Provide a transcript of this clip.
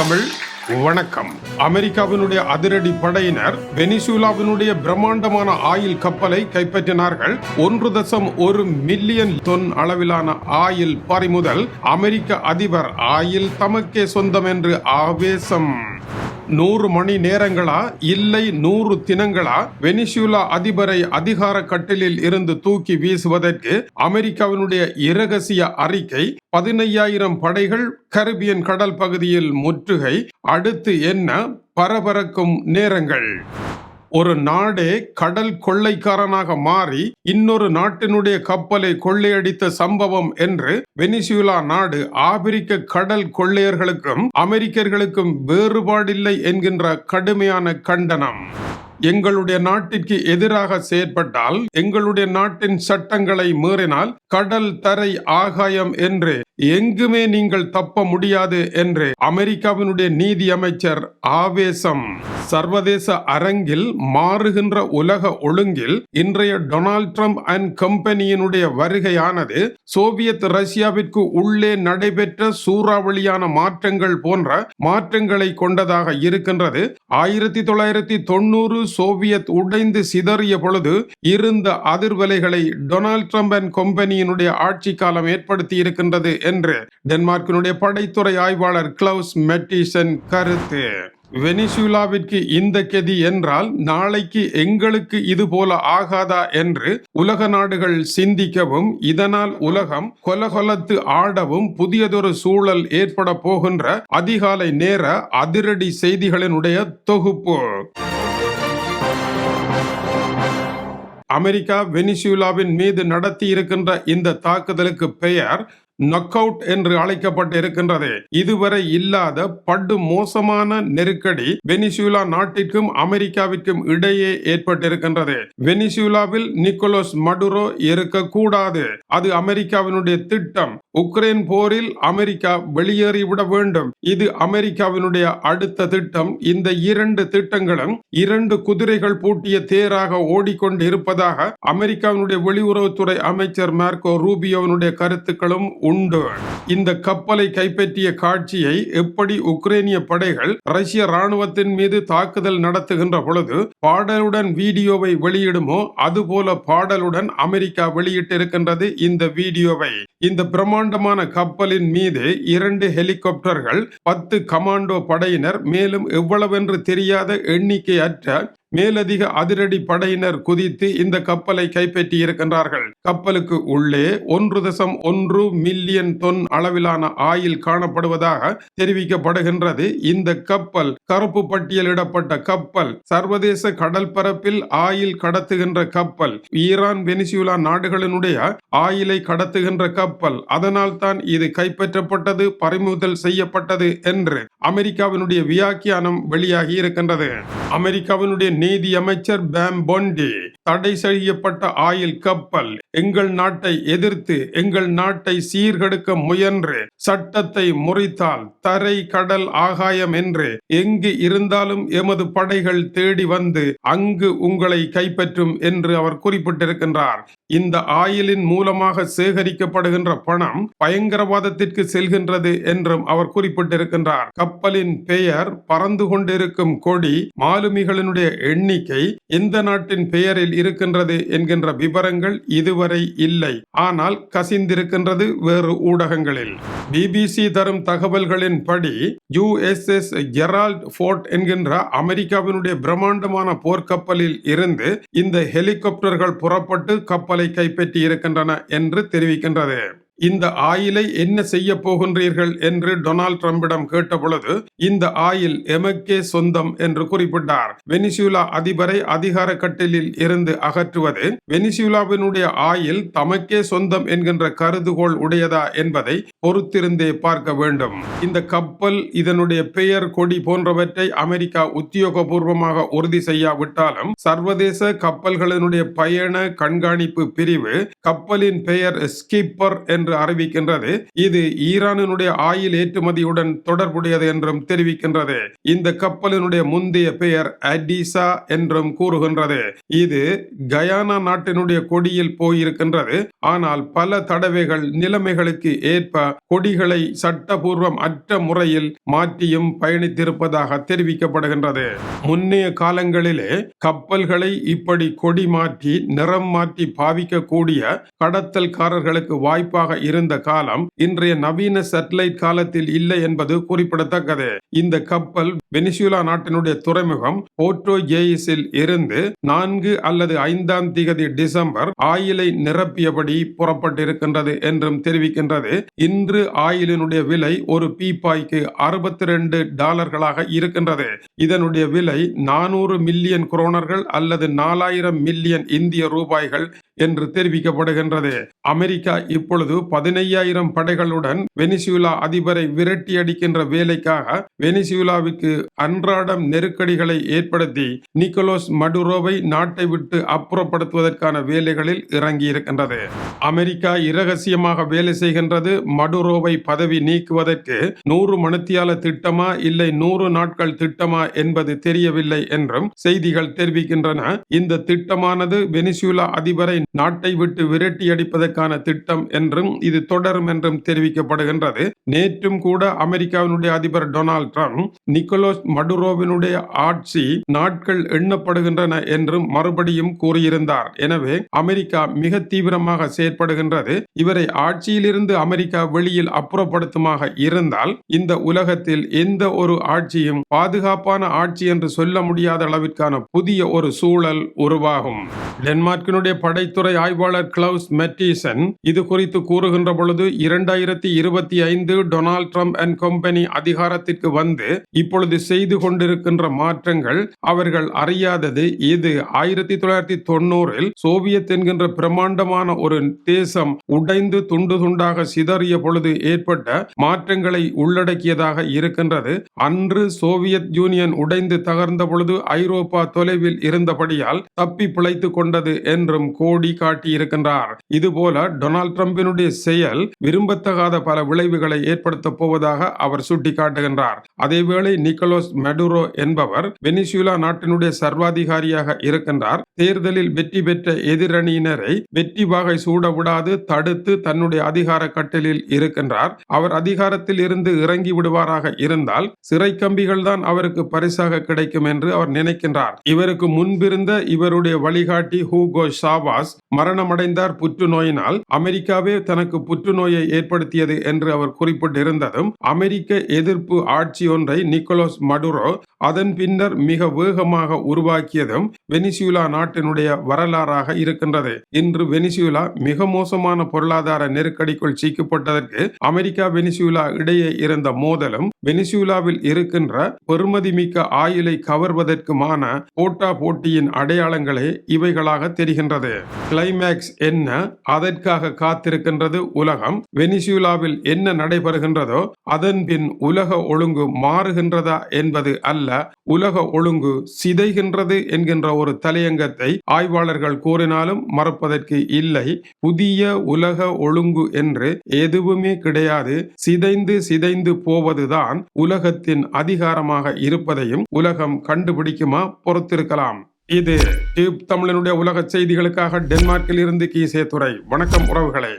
தமிழ் வணக்கம். அமெரிக்காவினுடைய அதிரடி படையினர் வெனிசூலாவினுடைய பிரம்மாண்டமான ஆயில் கப்பலை கைப்பற்றினார்கள். ஒன்று தசம் ஒரு மில்லியன் தொன் அளவிலான ஆயில் பறிமுதல் அமெரிக்க அதிபர் ஆயில் தமக்கே சொந்தம் என்று ஆவேசம். நூறு மணி நேரங்களா? இல்லை நூறு தினங்களா? வெனிசுலா அதிபரை அதிகார கட்டிலில் இருந்து தூக்கி வீசுவதற்கு அமெரிக்காவினுடைய இரகசிய அறிக்கை பதினையாயிரம் படைகள் கரிபியன் கடல் பகுதியில் முற்றுகை அடுத்து என்ன? பரபரக்கும் நேரங்கள். ஒரு நாடே கடல் கொள்ளைக்காரனாக மாறி இன்னொரு நாட்டினுடைய கப்பலை கொள்ளையடித்த சம்பவம் என்று வெனிசுலா நாடு ஆப்பிரிக்க கடல் கொள்ளையர்களுக்கும் அமெரிக்கர்களுக்கும் வேறுபாடில்லை என்கின்ற கடுமையான கண்டனம். எங்களுடைய நாட்டிற்கு எதிராக செயற்பட்டால் எங்களுடைய நாட்டின் சட்டங்களை மீறினால் கடல் தரை ஆகாயம் என்று எங்குமே நீங்கள் தப்ப முடியாது என்று அமெரிக்காவினுடைய நீதி அமைச்சர் ஆவேசம். சர்வதேச அரங்கில் மாறுகின்ற உலக ஒழுங்கில் இன்றைய டொனால்ட் ட்ரம்ப் அண்ட் கம்பெனியினுடைய வருகையானது சோவியத் ரஷ்யாவிற்கு உள்ளே நடைபெற்ற சூறாவளியான மாற்றங்கள் போன்ற மாற்றங்களை கொண்டதாக இருக்கின்றது. ஆயிரத்தி தொள்ளாயிரத்தி தொண்ணூறு சோவியத் உடைந்து சிதறிய பொழுது இருந்த அதிர்வலைகளை டொனால்ட் ட்ரம்ப் அண்ட் கம்பெனியினுடைய ஆட்சி காலம் ஏற்படுத்தி இருக்கின்றது என்று டென்மார்க்கினுடைய படைத்துறை ஆய்வாளர் கிளவுஸ் மெட்டிசன் கருத்து. வெனிசுலாவிற்கு இந்த கெதி என்றால் நாளைக்கு எங்களுக்கு இது போல ஆகாதா என்று உலக நாடுகள் சிந்திக்கவும் இதனால் உலகம் கொலகொலத்து ஆடவும் புதியதொரு சூழல் ஏற்பட போகின்ற அதிகாலை நேர அதிரடி செய்திகளினுடைய தொகுப்பு. அமெரிக்கா வெனிசுலாவின் மீது நடத்தி இருக்கின்ற இந்த தாக்குதலுக்கு பெயர் நக் அவுட் என்று அழைக்கப்பட்டு இருக்கின்றது இதுவரை இல்லாத படு மோசமான நெருக்கடி வெனிசுலா நாட்டிற்கும் அமெரிக்காவிற்கும் இடையே ஏற்பட்டிருக்கின்றது. வெனிசுலாவில் நிக்கோலஸ் மடுரோ இருக்கக்கூடாது. அது அமெரிக்காவினுடைய திட்டம். உக்ரைன் போரில் அமெரிக்கா வெளியேறிவிட வேண்டும். இது அமெரிக்காவினுடைய அடுத்த திட்டம். இந்த இரண்டு திட்டங்களும் இரண்டு குதிரைகள் பூட்டிய தேராக ஓடிக்கொண்டு இருப்பதாக அமெரிக்காவினுடைய வெளியுறவுத்துறை அமைச்சர் மார்க்கோ ரூபியோவினுடைய கருத்துக்களும் உண்டு. இந்த கப்பலை கைப்பற்றிய காட்சியை எப்படி உக்ரைனிய படைகள் ரஷ்ய ராணுவத்தின் மீது தாக்குதல் நடத்துகின்ற பொழுது பாடலுடன் வீடியோவை வெளியிடுமோ அதுபோல பாடலுடன் அமெரிக்கா வெளியிட்டிருக்கின்றது இந்த வீடியோவை. இந்த பிரம்மாண்டமான கப்பலின் மீது இரண்டு ஹெலிகாப்டர்கள் பத்து கமாண்டோ படையினர் மேலும் எவ்வளவென்று தெரியாத எண்ணிக்கை அற்ற மேலதிக அதிரடி படையினர் குதித்து இந்த கப்பலை கைப்பற்றி இருக்கின்றார்கள். கப்பலுக்கு உள்ளே ஒன்று தசம் ஒன்று மில்லியன் தொன் அளவிலான ஆயில் காணப்படுவதாக தெரிவிக்கப்படுகின்றது. இந்த கப்பல் கருப்பு பட்டியலிடப்பட்ட கப்பல் சர்வதேச கடல் பரப்பில் ஆயில் கடத்துகின்ற கப்பல் ஈரான் வெனிசுலா நாடுகளினுடைய ஆயிலை கடத்துகின்ற கப்பல். அதனால் தான் இது கைப்பற்றப்பட்டது பறிமுதல் செய்யப்பட்டது என்று அமெரிக்காவினுடைய வியாக்கியானம் வெளியாகி இருக்கின்றது. அமெரிக்காவினுடைய நீதி அமைச்சர் பேம் பொண்டி தடை செய்யப்பட்ட ஆயில் கப்பல் எங்கள் நாட்டை எதிர்த்து எங்கள் நாட்டை சீர்கெடுக்க முயன்று சட்டத்தை முறித்தால் தரை கடல் ஆகாயம் என்று எங்கு இருந்தாலும் எமது படைகள் தேடி வந்து அங்கு உங்களை கைப்பற்றும் என்று அவர் குறிப்பிட்டிருக்கின்றார். இந்த ஆயிலின் மூலமாக சேகரிக்கப்படுகின்ற பணம் பயங்கரவாதத்திற்கு செல்கின்றது என்றும் அவர் குறிப்பிட்டிருக்கின்றார். கப்பலின் பெயர் பறந்து கொண்டிருக்கும் கொடி மாலுமிகளினுடைய எண்ணிக்கை எந்த நாட்டின் பெயரில் இருக்கின்றது என்கின்ற விவரங்கள் இதுவரை இல்லை. ஆனால் கசிந்திருக்கின்றது வேறு ஊடகங்களில். பிபிசி தரும் தகவல்களின் படி யுஎஸ்எஸ் ஜெரால்ட் ஃபோர்ட் என்கின்ற அமெரிக்காவினுடைய பிரம்மாண்டமான போர்க்கப்பலில் இருந்து இந்த ஹெலிகாப்டர்கள் புறப்பட்டு கப்பலை கைப்பற்றி இருக்கின்றன என்று தெரிவிக்கின்றது. இந்த ஆயிலை என்ன செய்ய போகின்றீர்கள் என்று டொனால்ட் ட்ரம்பிடம் கேட்டபொழுது இந்த ஆயில் எமக்கே சொந்தம் என்று குறிப்பிட்டார். வெனிசுலா அதிபரை அதிகார கட்டிலில் இருந்து அகற்றுவது வெனிசுலாவினுடைய ஆயில் தமக்கே சொந்தம் என்கின்ற கருதுகோள் உடையதா என்பதை பொறுத்திருந்தே பார்க்க வேண்டும். இந்த கப்பல் இதனுடைய பெயர் கொடி போன்றவற்றை அமெரிக்கா உத்தியோகபூர்வமாக உறுதி செய்யாவிட்டாலும் சர்வதேச கப்பல்களினுடைய பயண கண்காணிப்பு பிரிவு கப்பலின் பெயர் ஸ்கிப்பர் என்று என்று அறிவிக்கின்றது. இது ஈரானினுடைய ஆயில் ஏற்றுமதியுடன் தொடர்புடையது என்றும் தெரிவிக்கின்றது. இந்த கப்பலினுடைய முந்தைய பெயர் அடிசா என்றும் கூறுகின்றது. இது கயானா நாட்டினுடைய கொடியில் போயிருக்கின்றது. ஆனால் பல தடவைகள் நிலைமைகளுக்கு ஏற்ப கொடிகளை சட்டபூர்வம் அற்ற முறையில் மாற்றியும் பயணித்திருப்பதாக தெரிவிக்கப்படுகின்றது. முன்னைய காலங்களிலே கப்பல்களை இப்படி கொடி மாற்றி நிறம் மாற்றி பாவிக்கக்கூடிய கடத்தல்காரர்களுக்கு வாய்ப்பாக இருந்த காலம் இன்றைய நவீன சேட்டலைட் காலத்தில் இல்லை என்பது குறிப்பிடத்தக்கது. இந்த கப்பல் வெனிசுலா நாட்டினுடைய துறைமுகம் போர்ட்டோ ஜேயிஸில் இருந்து நான்கு அல்லது ஐந்தாம் திகதி டிசம்பர் ஆயிலை நிரப்பியபடி புறப்பட்டிருக்கின்றது என்றும் தெரிவிக்கின்றது. இன்று ஆயிலினுடைய விலை ஒரு பீப்பாய்க்கு அறுபத்தி ரெண்டு டாலர்களாக இருக்கின்றது. இதனுடைய விலை நானூறு மில்லியன் குரோனர்கள் அல்லது நாலாயிரம் மில்லியன் இந்திய ரூபாய்கள் என்று தெரிவிக்கப்படுகின்றது. அமெரிக்கா இப்பொழுது பதினையாயிரம் படைகளுடன் வெனிசுலா அதிபரை விரட்டி அடிக்கின்ற வேலைக்காக வெனிசுலாவுக்கு அன்றாடம் நெருக்கடிகளை ஏற்படுத்தி நிக்கோலோஸ் மடுரோவை நாட்டை விட்டு அப்புறப்படுத்துவதற்கான வேலைகளில் இறங்கி இருக்கின்றது அமெரிக்கா இரகசியமாக வேலை செய்கின்றது. மடுரோவை பதவி நீக்குவதற்கு நூறு மணித்தியால திட்டமா இல்லை நூறு நாட்கள் திட்டமா என்பது தெரியவில்லை என்றும் செய்திகள் தெரிவிக்கின்றன. இந்த திட்டமானது வெனிசுலா அதிபரை நாட்டை விட்டு விரட்டி அடிப்பதற்கான திட்டம் என்றும் இது தொடரும் என்றும் தெரிவிக்கப்படுகின்றது. நேற்றும் கூட அமெரிக்காவினுடைய அதிபர் டொனால்ட் ட்ரம்ப் நிக்கோலோஸ் மடுரோவினுடைய ஆட்சி நாட்கள் எண்ணப்படுகின்றன என்றும் மறுபடியும் கூறியிருந்தார். எனவே அமெரிக்கா மிக தீவிரமாக செயற்படுகின்றது. இவரை ஆட்சியிலிருந்து அமெரிக்கா வெளியில் அப்புறப்படுத்துமாக இருந்தால் இந்த உலகத்தில் எந்த ஒரு ஆட்சியும் பாதுகாப்பான ஆட்சி என்று சொல்ல முடியாத அளவிற்கான புதிய ஒரு சூழல் உருவாகும். டென்மார்க்கினுடைய படைத்துறை ஆய்வாளர் கிளவுஸ் மெட்டீசன் இது குறித்து கூறுகின்ற பொழுது இரண்டாயிரத்தி இருபத்தி ஐந்து டொனால்ட் ட்ரம்ப் அண்ட் கம்பெனி அதிகாரத்திற்கு வந்து இப்பொழுது செய்து கொண்டிருக்கின்ற மாற்றங்கள் அவர்கள் அறியாதது. இது ஆயிரத்தி தொள்ளாயிரத்தி தொண்ணூறில் சோவியத் என்கின்ற பிரமாண்டமான ஒரு தேசம் உடைந்து துண்டு துண்டாக சிதறிய பொழுது ஏற்பட்ட மாற்றங்களை உள்ளடக்கியதாக இருக்கின்றது. அன்று சோவியத் யூனியன் உடைந்து தகர்ந்த பொழுது ஐரோப்பா தொலைவில் இருந்தபடியால் தப்பி பிழைத்துக் கொண்டது என்றும் கோடி காட்டியிருக்கின்றார் இதுபோல டொனால்ட் டிரம்பினுடைய செயல் விரும்பத்தகாத பல விளைவுகளை ஏற்படுத்தப் போவதாக அவர் சுட்டிக்காட்டுகின்றார். அதேவேளை நிக்கோலோஸ் மெடுரோ என்பவர் வெனிசுலா நாட்டினுடைய சர்வாதிகாரியாக இருக்கின்றார். தேர்தலில் வெற்றி பெற்ற எதிரணியினரை வெற்றி வாகை சூட விடாது தடுத்து தன்னுடைய அதிகார கட்டலில் இருக்கின்றார். அவர் அதிகாரத்தில் இருந்து இறங்கி விடுவாராக இருந்தால் சிறை கம்பிகள் தான் அவருக்கு பரிசாக கிடைக்கும் என்று அவர் நினைக்கின்றார். இவருக்கு முன்பிருந்த இவருடைய வழிகாட்டி ஹூகோ ஷாவாஸ் மரணமடைந்தார் புற்றுநோயினால். அமெரிக்காவே தனக்கு புற்றுநோயை ஏற்படுத்தியது என்று அவர் குறிப்பிட்டிருந்ததும் அமெரிக்க எதிர்ப்பு ஆட்சி ஒன்றை நிக்கோலஸ் மடுரோ அதன் பின்னர் மிக வேகமாக உருவாக்கியதும் வெனிசுலா நாட்டினுடைய வரலாறாக இருக்கின்றது. இன்று வெனிசுலா மிக மோசமான பொருளாதார நெருக்கடிக்குள் சிக்கப்பட்டதற்கு அமெரிக்கா வெனிசுலா இடையே இருந்த மோதலும் வெனிசுலாவில் இருக்கின்ற பெறுமதிமிக்க ஆயுளை கவர்வதற்குமான போட்டா போட்டியின் அடையாளங்களே இவைகளாக தெரிகின்றது. கிளைமேக்ஸ் என்ன அதற்காக காத்திருக்கின்றது உலகம் வெனிசுலாவில் என்ன நடைபெறுகின்றதோ அதன் பின் உலக ஒழுங்கு மாறுகின்றதா என்பது அல்ல. அல்ல உலக ஒழுங்கு சிதைகின்றது என்கின்ற ஒரு தலையங்கத்தை ஆய்வாளர்கள் கூறினாலும் மறப்பதற்கு இல்லை. புதிய உலக ஒழுங்கு என்று எதுவுமே கிடையாது. சிதைந்து சிதைந்து போவதுதான் உலகத்தின் அதிகாரமாக இருப்பதையும் உலகம் கண்டுபிடிக்குமா பொறுத்திருக்கலாம். இது டியூப் தமிழனுடைய உலக செய்திகளுக்காக டென்மார்க்கில் இருந்து கீசே துறை வணக்கம் உறவுகளே.